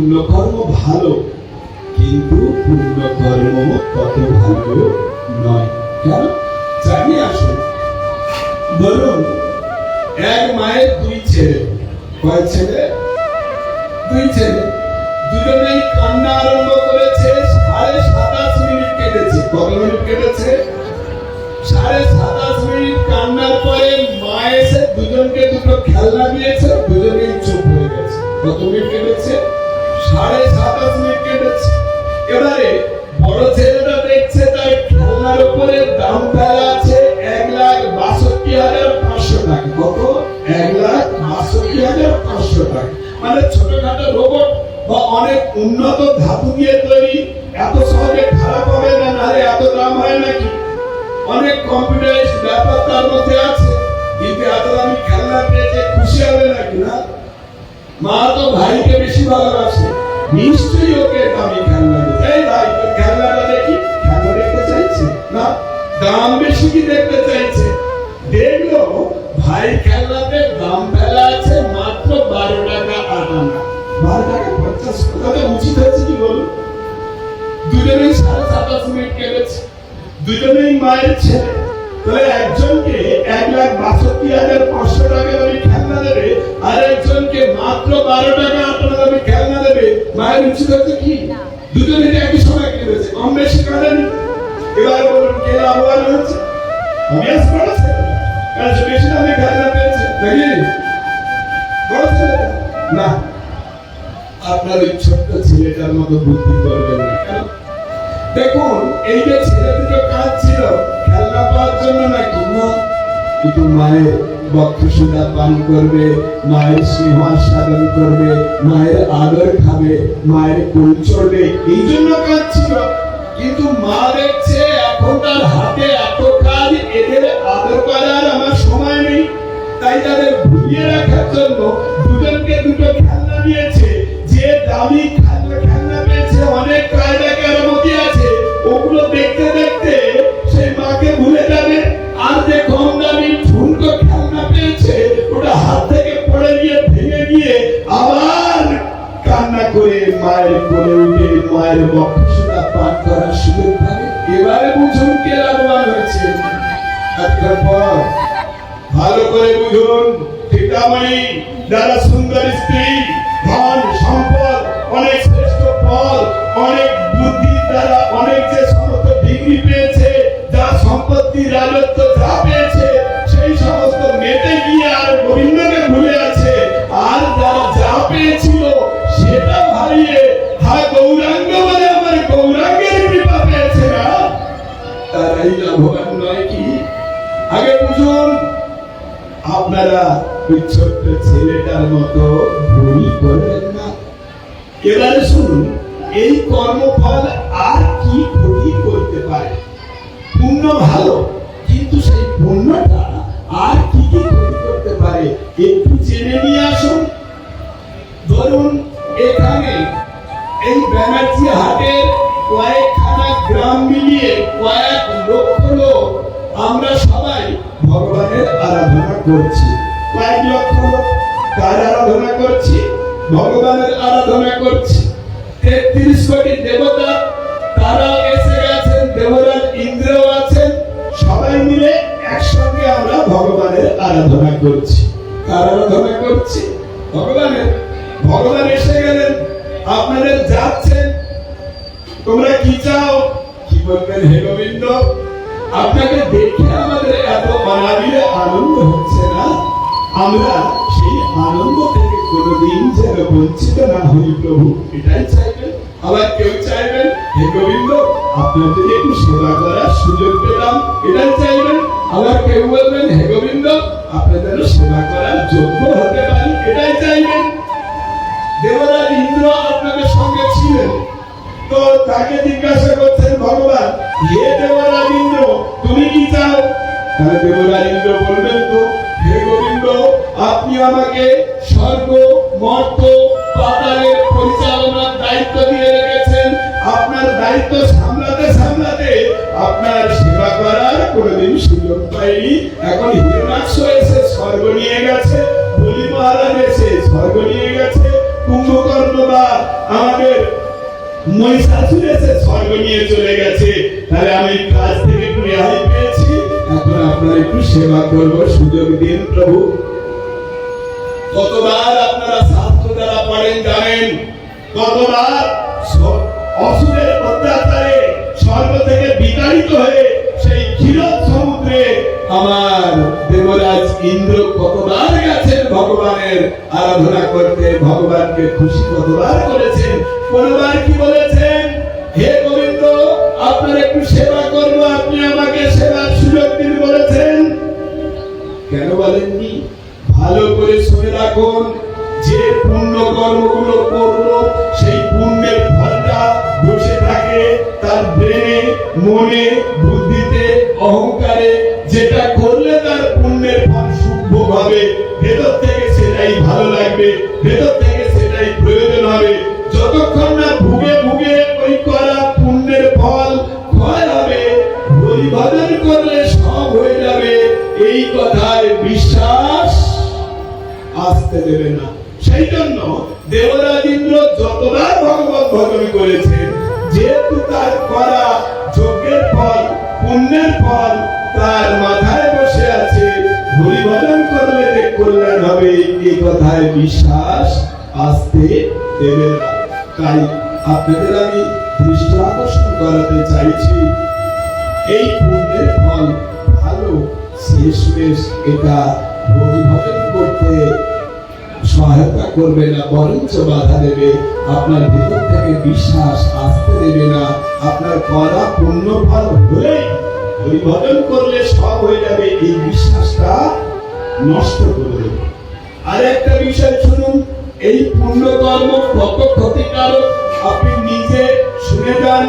পুণ্যকর্ম ভালো, কিন্তু পুণ্যকর্ম কত ভালো নয়। কেন? জানিয়ে আসুন। ধরুন এক মায়ের দুই ছেলে। কয় ছেলে? দুই ছেলে। দুজনেই কান্না আরম্ভ করেছে, সাড়ে সাতাশ মিনিট কেটেছে। কত মিনিট কেটেছে? সাড়ে সাতাশ মিনিট কান্নার পরে মা এসে দুজনকে দুটো খেলনা দিয়েছে, দুজনেই চুপ হয়ে গেছে। কত মিনিট কেটেছে? সাড়ে সাতাশ মিনিট কেটেছে এবারে বড় ছেলেটা দেখছে তার খেলনার উপরে দাম ফেলা আছে এক লাখ বাষট্টি হাজার পাঁচশো টাকা। কত? এক লাখ বাষট্টি হাজার পাঁচশো টাকা। মানে ছোটখাটো রোবট বা অনেক উন্নত ধাতু দিয়ে তৈরি, এত সহজে খারাপ হবে না, নাহলে এত দাম হয় নাকি? অনেক কম্পিউটারাইজড ব্যাপার তার মধ্যে আছে। কিন্তু এত দামি খেলনা পেয়েছে খুশি হবে নাকি, না? মা তো ভাইকে নিশ্চয়ই ওকে দামি খেলনা এই ভাই খেলনাটা দেখি। খেলনা দেখতে চাইছে? না, দাম বেশি কি দেখতে চাইছে? দেখল, ভাই খেলনাতে দাম ফেলা আছে মাত্র বারো টাকা আনা। বারো টাকা পঞ্চাশ টাকা। উচিত হয়েছে কি বলুন? দুজনেই সাড়ে সাতাশ মিনিট কেটেছে দুজনেই মায়ের ছেলে। তাহলে একজনকে এক লাখ বাষট্টি হাজার পাঁচশো টাকা দামি খেলনা দেবে আর একজনকে মাত্র বারো টাকা টাকা দামি খেলনা দেবে। মায়ের উচিত হচ্ছে কি? দুজনে একই সময় কেটেছে কম বেশি কাটেনি এবার বলুন কে লাভবান হচ্ছে? অভিয়াস ছেলে কারণ সে বেশি দামে খেলনা পেয়েছে নাকি? ছেলে না। আপনার ওই ছোট্ট ছেলেটার মতো বুদ্ধি করবেন দেখুন এই যে ছেলে দুটো কাজ ছিল পাওয়ার জন্য নাকি না কিন্তু মায়ের বক্ষসুদা পান করবে, মায়ের স্নেহ সাধন করবে, মায়ের আদর খাবে, মায়ের কুল চড়বে এই জন্য কাজ ছিল কিন্তু মা দেখছে এখন তার হাতে এত কাজ, এদের আদর করার আমার সময় নেই। তাই তাদের ভুলিয়ে রাখার জন্য দুজনকে দুটো খেলনা দিয়েছে। যে দামি খেলনা খেলনা পেয়েছে, অনেক কায়দা কেরামতি আছে। ভালো করে বুঝুন সীতামণি যারা সুন্দর স্ত্রী, ধন, সম্পদ, অনেক শ্রেষ্ঠ পদ অনেক বুদ্ধি দ্বারা অনেক যে সমস্ত ডিগ্রি পেয়েছে, যা সম্পত্তি রাজত্ব যা পেয়েছে, সেই সমস্ত মেতে গিয়ে আর গোবিন্দকে ভুলে আছে। আর যারা যা পেয়েছিল, সেটা হারিয়ে হা গৌরাঙ্গ বলে আমার গৌরাঙ্গের কৃপা পেয়েছে না। তারাই লাভবান আগে আপনারা ওই ছোট্ট ছেলেটার মতো ভুল করবেন না। এবারে শুনুন, এই কর্মফল আর কি ক্ষতি করতে পারে? পুণ্য ভালো, কিন্তু সেই পুণ্যটা আর কি কি ক্ষতি করতে পারে, একটু জেনে নিয়ে আসুন। ধরুন, এখানে এই ব্যানার্জি হাটের কয়েকখানা গ্রাম মিলিয়ে কয়েক লক্ষ লোক আমরা করছি। কয়েক লক্ষ লোক কার আরাধনা করছি, ভগবানের আরাধনা করছি। তেত্রিশ কোটি দেবতা তারা এসে গেছেন, দেবরাজ ইন্দ্রও আছেন। সবাই মিলে একসঙ্গে আমরা ভগবানের আরাধনা করছি। তার আরাধনা করছি? ভগবানের। ভগবান এসে গেলেন, আপনাদের যাচ্ছেন। তোমরা কি চাও? কি বলবেন হে গোবিন্দ? আপনাকে দেখে আমাদের এত অনাবিলে আনন্দ হচ্ছে না? আমরা সেই আনন্দ থেকে কোনোদিন যেন বঞ্চিত না হই প্রভু। এটাই চাইবেন? আবার কেউ চাইবেন? হে গোবিন্দ আপনার একটু সেবা করার সুযোগ পেলাম। এটাই চাইবেন? আবার কেউ বলবেন, হে গোবিন্দ আপনার যেন সেবা করার যোগ্য হতে পারি? এটাই চাইবেন? দেবরাজ ইন্দ্র আপনাদের সঙ্গে ছিলেন। তো তাকে জিজ্ঞাসা করছেন, ভগবান, হে দেবরাজ ইন্দ্র তুমি কি চাও? তাহলে দেবরাজ ইন্দ্র বলবেন তো, হে গোবিন্দ, আপনি আমাকে স্বর্গ, মর্ত, পাতালের পরিচালনার দায়িত্ব দিয়ে রেখেছেন। আপনার দায়িত্ব সামলাতে সামলাতে আপনার সেবা করার কোনোদিন সুযোগ পাইনি। এখন হিরণাক্ষ এসে স্বর্গ নিয়ে গেছে, বলি মহারাজ এসে স্বর্গ নিয়ে গেছে। কুম্ভকর্ণ বা আমাদের স্বর্গ নিয়ে চলে গেছে। তাহলে আমি কাজ থেকে রেহাই পেয়েছি। এখন আপনার একটু সেবা করব, সুযোগ দিন প্রভু। কতবার আপনারা শাস্ত্র দ্বারা জানেন? কতবার অসুরের অত্যাচারে স্বর্গ থেকে বিতাড়িত হয়ে সেই ক্ষীরোদ সমুদ্রে আমার দেবরাজ ইন্দ্র কতবার গেছেন? ভগবানের আরাধনা করতে ভগবানকে খুশি কতবার করেছেন কোনবার কি বলেছেন? হে গোবিন্দ, আপনার একটু সেবা করব, আপনি আমাকে সেবার ভালো লাগবে, ভেতর থেকে সেটাই প্রয়োজন হবে। যতক্ষণ না ভুগে ভুগে ওই করা পুণ্যের ফল ক্ষয় হবে হরিভজন করলে সব হয়ে যাবে। এই কথায় বিশ্বাস আসতে দেবে না। সেই জন্য দেবরাজ ইন্দ্র যতবার ভগবত ভজন করেছেন যেহেতু তার করা যজ্ঞের ফল, পুণ্যের ফল, তার মাথায় এই কথায় বিশ্বাস, আসতে দেবে তাই আপনাদের আমি দৃষ্টি আকর্ষণ করাতে চাইছি। এই পুণ্যের ফল ভালো শেষমেশ এটা হরিভজন করতে সহায়তা করবে না, বরঞ্চ বাধা দেবে। আপনার ভেতর থেকে বিশ্বাস আসতে দেবে না। আপনার করা পুণ্য ফল হলেই হরিভজন করলে সব হয়ে যাবে। এই বিশ্বাসটা নষ্ট করে দেবে। আর একটা বিষয় শুনুন, এই পুণ্য কর্ম কত ক্ষতিকারক আপনি নিজে শুনে যান।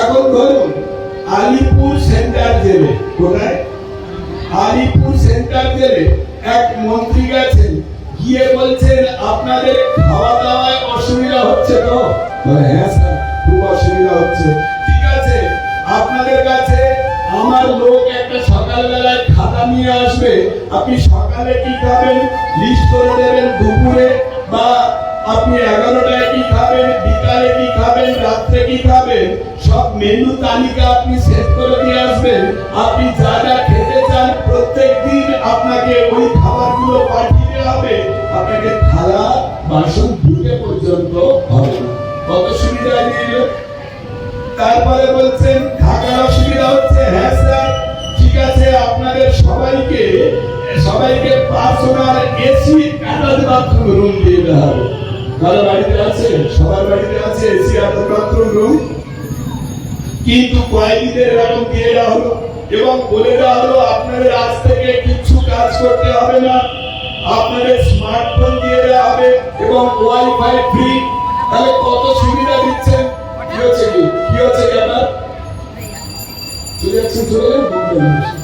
এখন ধরুন, আলিপুর সেন্টার জেলে, কোথায়? আলিপুর সেন্টার জেলে এক মন্ত্রী গেছেন, গিয়ে বলছেন, আপনাদের খাওয়া দাওয়ায় অসুবিধা হচ্ছে তো? হ্যাঁ স্যার, খুব অসুবিধা হচ্ছে। ঠিক আছে, আপনাদের কাছে আমার লোক একটা সকালবেলায় খাতা নিয়ে আসবে। আপনি সকালে কি খাবেন? লিস্ট করে দেবেন দুপুরে বা আপনি এগারোটায় কি খাবেন? বিকালে কি খাবেন? রাত্রে কি খাবেন? সব মেনু তালিকা আপনি সেট করে দিয়ে আসবেন। আপনি যা যা খেতে চান প্রত্যেক দিন আপনাকে ওই খাবারগুলো পাঠিয়ে দেওয়া হবে। আপনাকে থালা, বাসন ধুতে পর্যন্ত হবে। কত সুবিধা নিয়ে তারপরে বলছেন, থাকার অসুবিধা হচ্ছে? হ্যাঁ স্যার। আপনাদের সবাইকে সবাইকে personal AC attach bathroom room দিয়ে দেওয়া হবে। কারও বাড়িতে আছে? সবার বাড়িতে আছে এসি অ্যাটাচ বাথরুম রুম কিন্তু কয়েকদিনের এরকম দিয়ে দেওয়া হলো। এবং বলে দেওয়া হলো, আপনাদের আজ থেকে কিছু কাজ করতে হবে না। আপনাদের স্মার্টফোন দিয়ে দেওয়া হবে এবং ওয়াইফাই ফ্রি তাহলে কত সুবিধা দিচ্ছেন? কি হচ্ছে কি? হচ্ছে কি আপনার? চলে যাচ্ছেন চলে গেলেন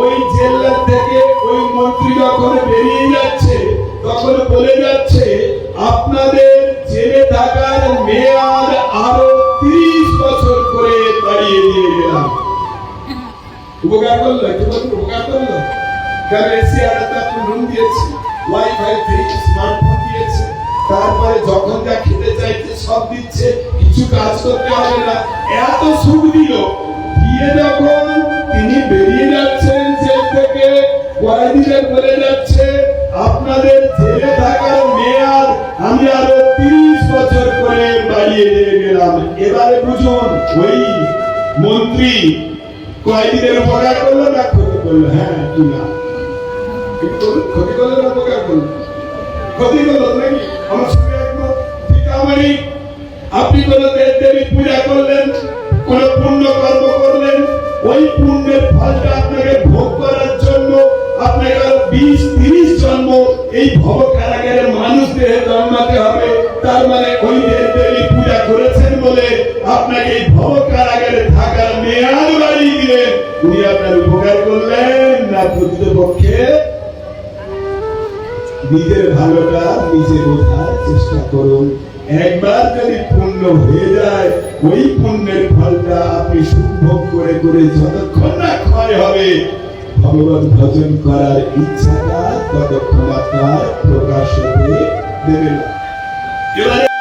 ওই জেলার থেকে ওই মন্ত্রী যখন বেরিয়ে যাচ্ছে তখন বলে যাচ্ছে আপনাদের জেলে থাকার মেয়াদ আরও তিরিশ বছর করে বাড়িয়ে দিয়ে গেলাম। উপকার করল বলুন, উপকার করল? আপনি রুম দিয়েছে ওয়াইফাই স্মার্টফোন দিয়েছে। তারপরে যখন যা খেতে চাইছে সব দিচ্ছে কিছু কাজ করতে হবে না। এত সুখ দিল। দিয়ে যখন তিনি বেরিয়ে যাচ্ছেন জেল থেকে কয়েকদিনের বলে যাচ্ছে। আপনাদের জেলে থাকার মেয়াদ আমি আরও তিরিশ বছর করে বাড়িয়ে দিয়ে গেলাম। এবারে বুঝুন, ওই মন্ত্রী কয়েকদিনের উপকার করল না, ক্ষতি করল হ্যাঁ না। ক্ষতি করল না, উপকার করল। ক্ষতি করল নাকি? আমার সঙ্গে একমত। ঠিক আপনি কোন দেব দেবীর পূজা করলেন, কোন পুণ্য কর্ম করলেন ওই পুণ্যের ফলটা আপনাকে ভোগ করার জন্য আপনাকে আরও বিশ, তিরিশ জন্ম এই ভব কারাগারে মানুষ দেহে জন্মাতে হবে। তার মানে ওই দেব দেবী পূজা করেছেন বলে আপনাকে এই ভব কারাগারে থাকার মেয়াদ বাড়িয়ে দিলেন। উনি আপনার উপকার করলেন না প্রকৃতপক্ষে নিজের ভালোটা নিজে বোঝার চেষ্টা করুন। একবার যদি পূর্ণ হয়ে যায়, ওই পুণ্যের ফলটা আপনি সুভোগ করে করে যতক্ষণ না ক্ষয় হবে, ভগবান ভজন করার ইচ্ছাটা ততক্ষণ আপনার প্রকাশ হতে দেবে না।